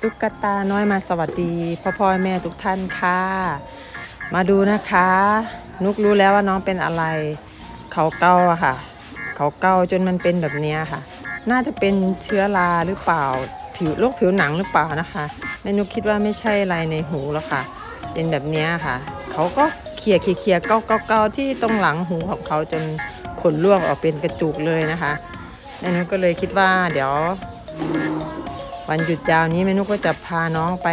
ตุ๊กตาน้อยมาสวัสดีพ่อพ่อแม่ทุกท่านค่ะ มาดูนะคะ นุกรู้แล้วว่าน้องเป็นอะไร เขาเกาอะค่ะ เขาเกาจนมันเป็นแบบนี้ค่ะ น่าจะเป็นเชื้อราหรือเปล่า ผิวโรคผิวหนังหรือเปล่านะคะแม่นุกคิดว่าไม่ใช่อะไรในหูแล้วค่ะ เป็นแบบนี้ค่ะ เขาก็เขี่ยเขี่ยเขี่ยเกาเกาเกาที่ตรงหลังหูของเขาจนขนร่วงออกเป็นกระจุกเลยนะคะ แม่นุกก็เลยคิดว่าเดี๋ยว วันหยุดยาวนี้แม่นุกก็จะพาน้องไป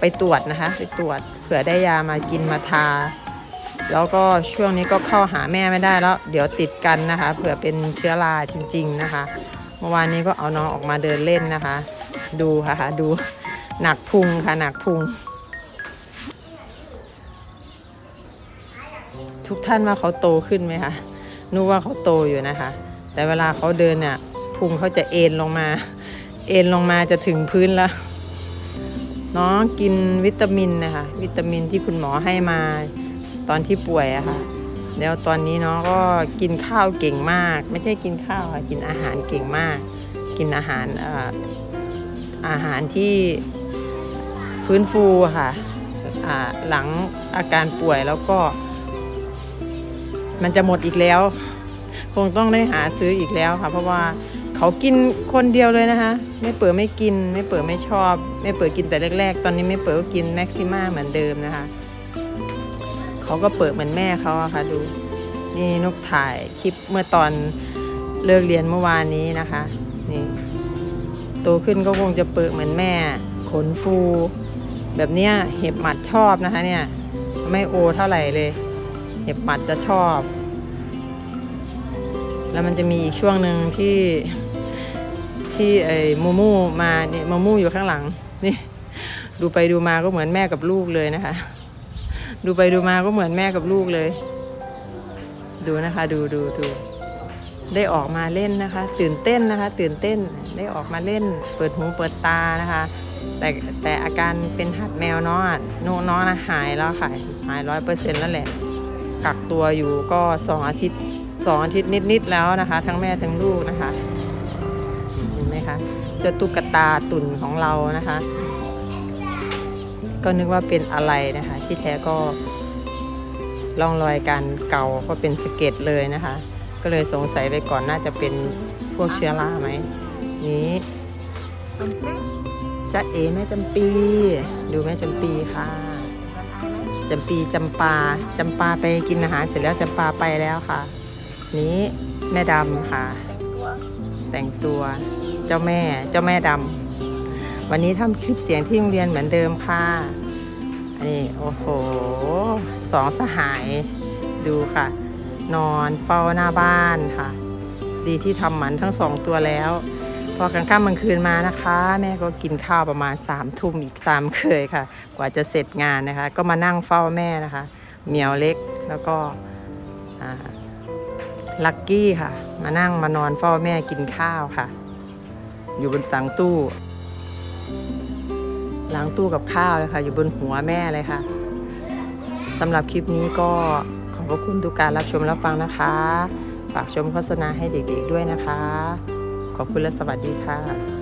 ไปตรวจนะคะ ไปตรวจเผื่อได้ยามากินมาทา แล้วก็ช่วงนี้ก็เข้าหาแม่ไม่ได้แล้ว เดี๋ยวติดกันนะคะเผื่อเป็นเชื้อราจริง ๆนะคะ เมื่อวานนี้ก็เอาน้องออกมาเดินเล่นนะคะ ดูค่ะดูหนักพุงค่ะหนักพุงทุกท่านว่าเขาโตขึ้นไหมคะ นึกว่าเขาโตอยู่นะคะ แต่เวลาเขาเดินเนี่ยพุงเขาจะเอ็นลงมา เอ็นลงมาจะถึงพื้นแล้ว น้องกินวิตามินนะคะวิตามินที่คุณหมอให้มาตอนที่ป่วยอะค่ะแล้วตอนนี้น้องก็กินข้าวเก่งมาก ไม่ใช่กินข้าวค่ะกินอาหารเก่งมาก กินอาหารอาหารที่ฟื้นฟูค่ะหลังอาการป่วยแล้วก็ มันจะหมดอีกแล้ว คงต้องได้หาซื้ออีกแล้วค่ะ เพราะว่าเขากินคนเดียวเลยนะคะไม่เปิดไม่กินไม่เปิดไม่ชอบ ไม่เปิดกินแต่แรก ๆ ตอนนี้ไม่เปิดก็กินแม็กซิม่าเหมือนเดิมนะคะเขาก็เปิดเหมือนแม่เขาอะค่ะดูนี่นกถ่ายคลิปเมื่อตอนเลิกเรียนเมื่อวานนี้นะคะนี่โตขึ้นก็คงจะเปิดเหมือนแม่ ขนฟู แบบเนี้ยเห็บหมัดชอบนะคะเนี่ยไม่โอเท่าไหร่เลย เห็บหมัดจะชอบ แล้วมันจะมีอีกช่วงหนึ่งที่ที่ไอ้มูมูมาเนี่ยมูมูอยู่ข้างหลังนี่ดูไปดูมาก็เหมือนแม่กับลูกเลยนะคะ ดูไปดูมาก็เหมือนแม่กับลูกเลย ดูนะคะดูดูดูได้ออกมาเล่นนะคะ ตื่นเต้นนะคะ ตื่นเต้นได้ออกมาเล่น เปิดหูเปิดตานะคะ แต่แต่อาการเป็นหัดแมวนาะโนน้องนะหายแล้วค่ะหายร้อยเปอร์เซ็นต์แล้วแหละกักตัวอยู่ก็สองอาทิตย์ สองอาทิตย์นิดๆแล้วนะคะ ทั้งแม่ทั้งลูกนะคะเห็นไหมคะเจ้าตุ๊กตาตุ่นของเรานะคะ ก็นึกว่าเป็นอะไรนะคะ ที่แท้ก็ร่องรอยการเก่าก็เป็นสะเก็ดเลยนะคะ ก็เลยสงสัยไปก่อนน่าจะเป็นพวกเชื้อราไหมนี้จะเอแม่จำปี ดูแม่จำปีค่ะจำปีจำปาจำปาไปกินอาหารเสร็จแล้วจำปาไปแล้วค่ะ นี้แม่ดำค่ะ แต่งตัวเจ้าแม่เจ้าแม่ดำวันนี้ทำคลิปเสียงที่โรงเรียนเหมือนเดิมค่ะอันนี้โอ้โหสองสหายดูค่ะ นอนเฝ้าหน้าบ้านค่ะ ดีที่ทำหมันทั้งสองตัวแล้ว พอกลางค่ำกลางคืนมานะคะ แม่ก็กินข้าวประมาณสามทุ่มอีกตามเคยค่ะ กว่าจะเสร็จงานนะคะ ก็มานั่งเฝ้าแม่นะคะเหมียวเล็กแล้วก็อ่า ลักกี้ค่ะ มานั่งมานอนเฝ้าแม่กินข้าวค่ะ อยู่บนสังตู้หลังตู้กับข้าวเลยค่ะ อยู่บนหัวแม่เลยค่ะสำหรับคลิปนี้ก็ขอบพระคุณทุกการรับชมรับฟังนะคะ ฝากชมโฆษณาให้เด็กๆด้วยนะคะ ขอบคุณและสวัสดีค่ะ